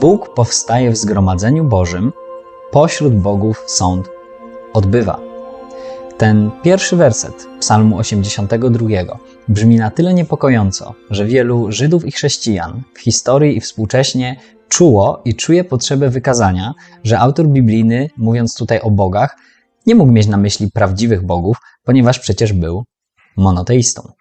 Bóg powstaje w zgromadzeniu Bożym, pośród bogów sąd odbywa. Ten pierwszy werset Psalmu 82 brzmi na tyle niepokojąco, że wielu Żydów i chrześcijan w historii i współcześnie czuło i czuje potrzebę wykazania, że autor biblijny, mówiąc tutaj o bogach, nie mógł mieć na myśli prawdziwych bogów, ponieważ przecież był monoteistą.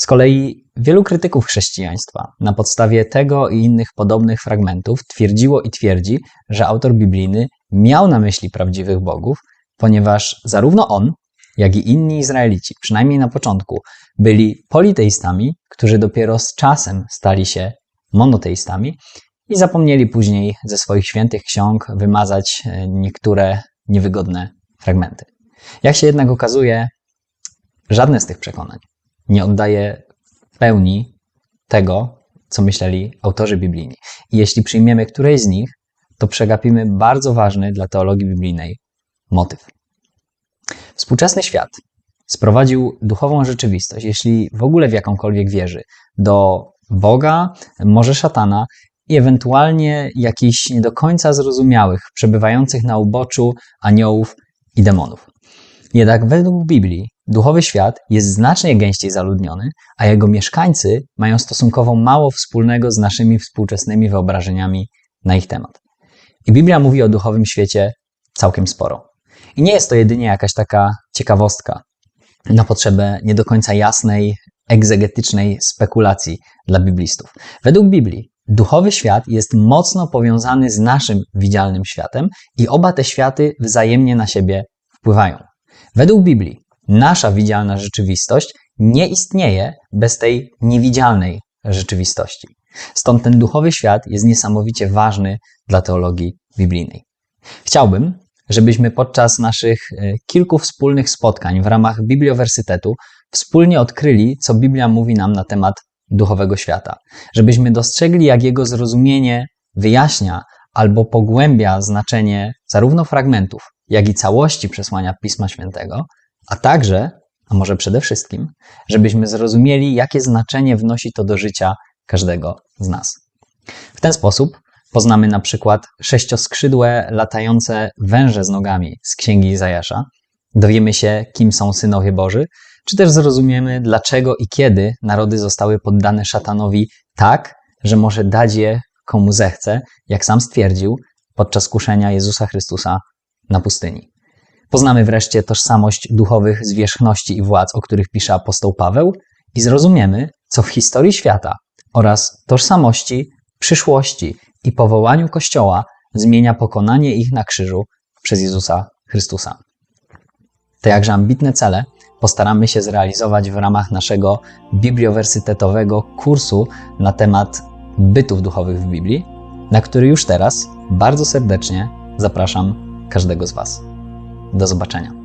Z kolei wielu krytyków chrześcijaństwa na podstawie tego i innych podobnych fragmentów twierdziło i twierdzi, że autor biblijny miał na myśli prawdziwych bogów, ponieważ zarówno on, jak i inni Izraelici, przynajmniej na początku, byli politeistami, którzy dopiero z czasem stali się monoteistami i zapomnieli później ze swoich świętych ksiąg wymazać e, niektóre niewygodne fragmenty. Jak się jednak okazuje, żadne z tych przekonań nie oddaje w pełni tego, co myśleli autorzy biblijni. I jeśli przyjmiemy któreś z nich, to przegapimy bardzo ważny dla teologii biblijnej motyw. Współczesny świat sprowadził duchową rzeczywistość, jeśli w ogóle w jakąkolwiek wierzy, do Boga, może szatana i ewentualnie jakichś nie do końca zrozumiałych, przebywających na uboczu aniołów i demonów. Jednak według Biblii duchowy świat jest znacznie gęściej zaludniony, a jego mieszkańcy mają stosunkowo mało wspólnego z naszymi współczesnymi wyobrażeniami na ich temat. I Biblia mówi o duchowym świecie całkiem sporo. I nie jest to jedynie jakaś taka ciekawostka na potrzebę nie do końca jasnej, egzegetycznej spekulacji dla biblistów. Według Biblii duchowy świat jest mocno powiązany z naszym widzialnym światem i oba te światy wzajemnie na siebie wpływają. Według Biblii nasza widzialna rzeczywistość nie istnieje bez tej niewidzialnej rzeczywistości. Stąd ten duchowy świat jest niesamowicie ważny dla teologii biblijnej. Chciałbym, żebyśmy podczas naszych e, kilku wspólnych spotkań w ramach bibliowersytetu wspólnie odkryli, co Biblia mówi nam na temat duchowego świata. Żebyśmy dostrzegli, jak jego zrozumienie wyjaśnia albo pogłębia znaczenie zarówno fragmentów, jak i całości przesłania Pisma Świętego, a także, a może przede wszystkim, żebyśmy zrozumieli, jakie znaczenie wnosi to do życia każdego z nas. W ten sposób poznamy na przykład sześcioskrzydłe, latające węże z nogami z Księgi Izajasza, dowiemy się, kim są synowie Boży, czy też zrozumiemy, dlaczego i kiedy narody zostały poddane szatanowi tak, że może dać je komu zechce, jak sam stwierdził podczas kuszenia Jezusa Chrystusa na pustyni. Poznamy wreszcie tożsamość duchowych zwierzchności i władz, o których pisze apostoł Paweł, i zrozumiemy, co w historii świata oraz tożsamości, przyszłości i powołaniu Kościoła zmienia pokonanie ich na krzyżu przez Jezusa Chrystusa. Te jakże ambitne cele postaramy się zrealizować w ramach naszego bibliowersytetowego kursu na temat bytów duchowych w Biblii, na który już teraz bardzo serdecznie zapraszam każdego z Was. Do zobaczenia.